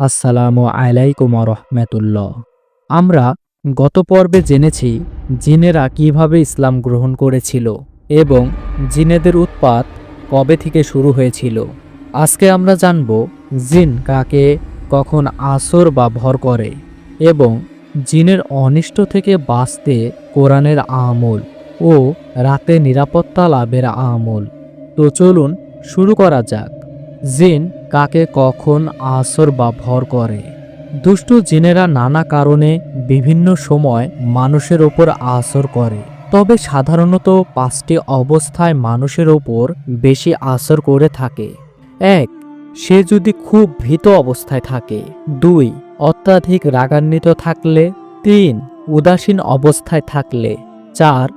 আসসালামু আলাইকুম রহমতুল্লাহ আমরা গত পর্বে জেনেছি জিনেরা কীভাবে ইসলাম গ্রহণ করেছিল এবং জিনেদের উৎপাত কবে থেকে শুরু হয়েছিল। আজকে আমরা জানব জিন কাকে, কখন আসর বা ভর করে এবং জিনের অনিষ্ট থেকে বাঁচতে কোরআনের আমল ও রাতে নিরাপত্তা লাভের আমল। তো চলুন শুরু করা যাক। জিন কাকে কখন আসর বা ভর করে। দুষ্ট জিনেরা নানা কারণে বিভিন্ন সময় মানুষের ওপর আসর করে। তবে সাধারণত পাঁচটি অবস্থায় মানুষের ওপর বেশি আসর করে থাকে। এক, সে যদি খুব ভীত অবস্থায় থাকে। দুই, অত্যাধিক রাগান্বিত থাকলে। তিন, উদাসীন অবস্থায় থাকলে। চার,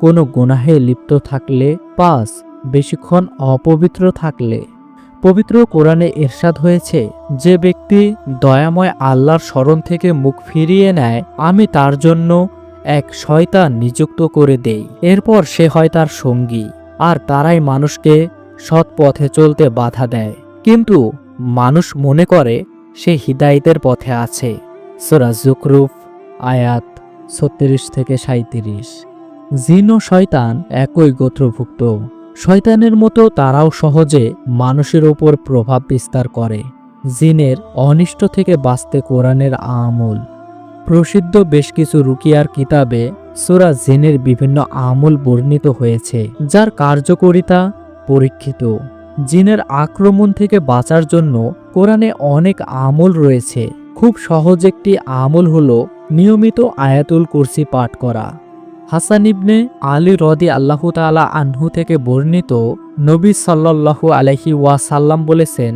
কোনো গুনাহে লিপ্ত থাকলে। পাঁচ, বেশিক্ষণ অপবিত্র থাকলে। পবিত্র কোরআনে এরশাদ হয়েছে, যে ব্যক্তি দয়াময় আল্লাহর স্মরণ থেকে মুখ ফিরিয়ে নেয়, আমি তার জন্য এক শয়তান নিযুক্ত করে দেই। এরপর সে হয় তার সঙ্গী, আর তারাই মানুষকে সৎ পথে চলতে বাধা দেয়। কিন্তু মানুষ মনে করে সে হিদায়তের পথে আছে। সোরা জুকরুফ আয়াত ছত্রিশ থেকে সাঁত্রিশ জিন ও শয়তান একই গোত্রভুক্ত। শয়তানের মতো তারাও সহজে মানুষের ওপর প্রভাব বিস্তার করে। জিনের অনিষ্ট থেকে বাঁচতে কোরআনের আমল। প্রসিদ্ধ বেশ কিছু রুকিয়ার কিতাবে সুরা জিনের বিভিন্ন আমল বর্ণিত হয়েছে, যার কার্যকরিতা পরীক্ষিত। জিনের আক্রমণ থেকে বাঁচার জন্য কোরআনে অনেক আমল রয়েছে। খুব সহজ একটি আমল হলো নিয়মিত আয়াতুল কুরসি পাঠ করা। হাসান ইবনে আলী রদি আল্লাহ তালা আনহু থেকে বর্ণিত নবী সাল্লাল্লাহু আলহি ওয়াসাল্লাম বলেছেন,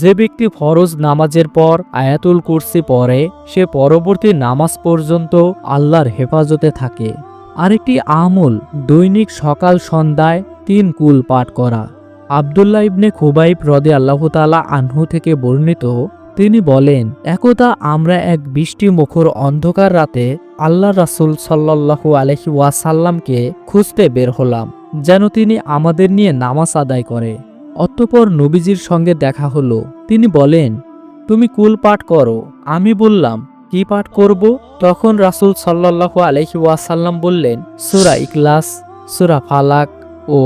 যে ব্যক্তি ফরজ নামাজের পর আয়াতুল কুরসি পড়ে, সে পরবর্তী নামাজ পর্যন্ত আল্লাহর হেফাজতে থাকে। আরেকটি আমল দৈনিক সকাল সন্ধ্যায় তিন কুল পাঠ করা। আবদুল্লাহ ইবনে খুবাইব রদে আল্লাহ তালা আনহু থেকে বর্ণিত তিনি বলেন, একদা আমরা এক বৃষ্টি মুখর অন্ধকার রাতে আল্লাহ রাসুল সাল্লাল্লাহু আলহি ওয়াসাল্লামকে খুঁজতে বের হলাম, যেন তিনি আমাদের নিয়ে নামাজ আদায় করে। অতঃপর নবীজির সঙ্গে দেখা হলো। তিনি বলেন, তুমি কুল পাঠ করো। আমি বললাম, কি পাঠ করব? তখন রাসুল সাল্লাল্লাহু আলহি ওয়াসাল্লাম বললেন, সুরা ইকলাস সুরা ফালাক ও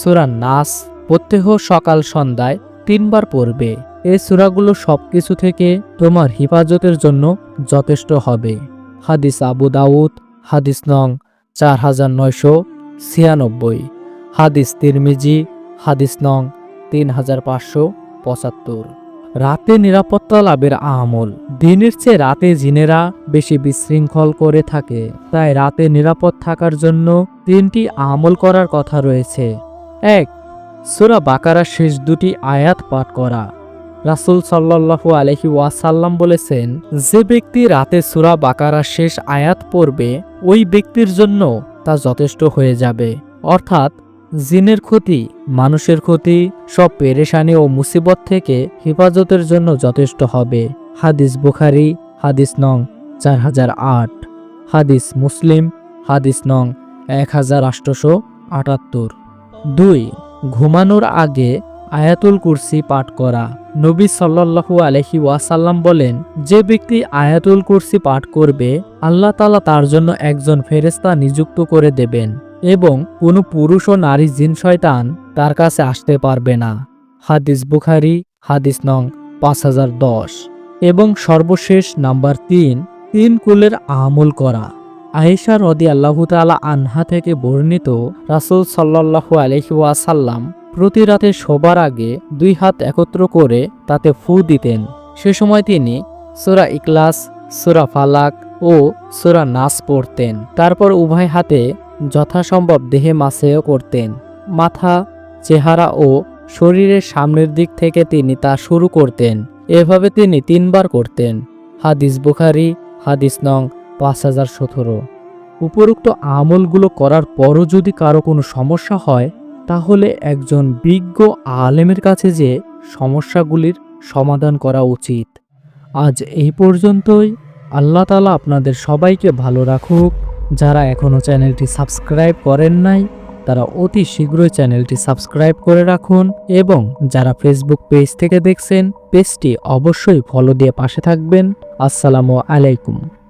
সুরা নাস প্রত্যেহ সকাল সন্ধ্যায় তিনবার পড়বে। এই সুরাগুলো সব কিছু থেকে তোমার হিফাজতের জন্য যথেষ্ট হবে। হাদিস আবু দাউদ, হাদিস নং চার হাজার নয়শো ছিয়ানব্বই। হাদিস তিরমিজি, হাদিস নং তিন হাজার পাঁচশো পঁচাত্তর। রাতে নিরাপত্তা লাভের আমল। দিনের চেয়ে রাতে জিনেরা বেশি বিশৃঙ্খল করে থাকে। তাই রাতে নিরাপদ থাকার জন্য তিনটি আমল করার কথা রয়েছে। এক, সুরা বাকারার শেষ দুটি আয়াত পাঠ করা। রাসুল সাল্লাল্লাহু আলহি ওয়াসাল্লাম বলেছেন, যে ব্যক্তি রাতে সুরা বাকারার শেষ আয়াত পড়বে, ওই ব্যক্তির জন্য তা যথেষ্ট হয়ে যাবে। অর্থাৎ, জিনের ক্ষতি, মানুষের ক্ষতি, সব পেরেশানি ও মুসিবত থেকে হেফাজতের জন্য যথেষ্ট হবে। হাদিস বুখারি, হাদিস নং চার হাজার আট। হাদিস মুসলিম, হাদিস নং এক হাজার আটশোশো আটাত্তর। দুই, ঘুমানোর আগে আয়াতুল কুরসি পাঠ করা। নবী সাল্লাল্লাহু আলহি ওয়াসাল্লাম বলেন, যে ব্যক্তি আয়াতুল কুরসি পাঠ করবে, আল্লাহ তালা তার জন্য একজন ফেরেস্তা নিযুক্ত করে দেবেন এবং কোনো পুরুষ ও নারী জিন শয়তান তার কাছে আসতে পারবে না। হাদিস বুখারি, হাদিস নং পাঁচ হাজার দশ। এবং সর্বশেষ নাম্বার তিন তিন কুলের আমল করা। আয়েশা রদি আল্লাহ তালা আনহা থেকে বর্ণিত রাসুল সাল্লাহু ওয়াসাল্লাম প্রতি রাতে শোবার আগে দুই হাত একত্র করে তাতে ফু দিতেন। সে সময় তিনি সোরা ইকলাস সোরা ফালাক ও সোরা নাস পড়তেন। তারপর উভয় হাতে যথাসম্ভব দেহে মাসেও করতেন। মাথা, চেহারা ও শরীরের সামনের দিক থেকে তিনি তা শুরু করতেন। এভাবে তিনি তিনবার করতেন। হাদিস বুখারি, হাদিস নং পাঁচ হাজার সতেরো। উপরোক্ত আমলগুলো করার পরও যদি কারও কোনো সমস্যা হয় তাহলে একজন বিজ্ঞ আলেমের কাছে যে সমস্যাগুলির সমাধান করা উচিত। আজ এই পর্যন্তই। আল্লাহ তালা আপনাদের সবাইকে ভালো রাখুক। যারা এখনও চ্যানেলটি সাবস্ক্রাইব করেন নাই, তারা অতি শীঘ্রই চ্যানেলটি সাবস্ক্রাইব করে রাখুন এবং যারা ফেসবুক পেজ থেকে দেখছেন পেজটি অবশ্যই ফলো দিয়ে পাশে থাকবেন। আসসালামু আলাইকুম।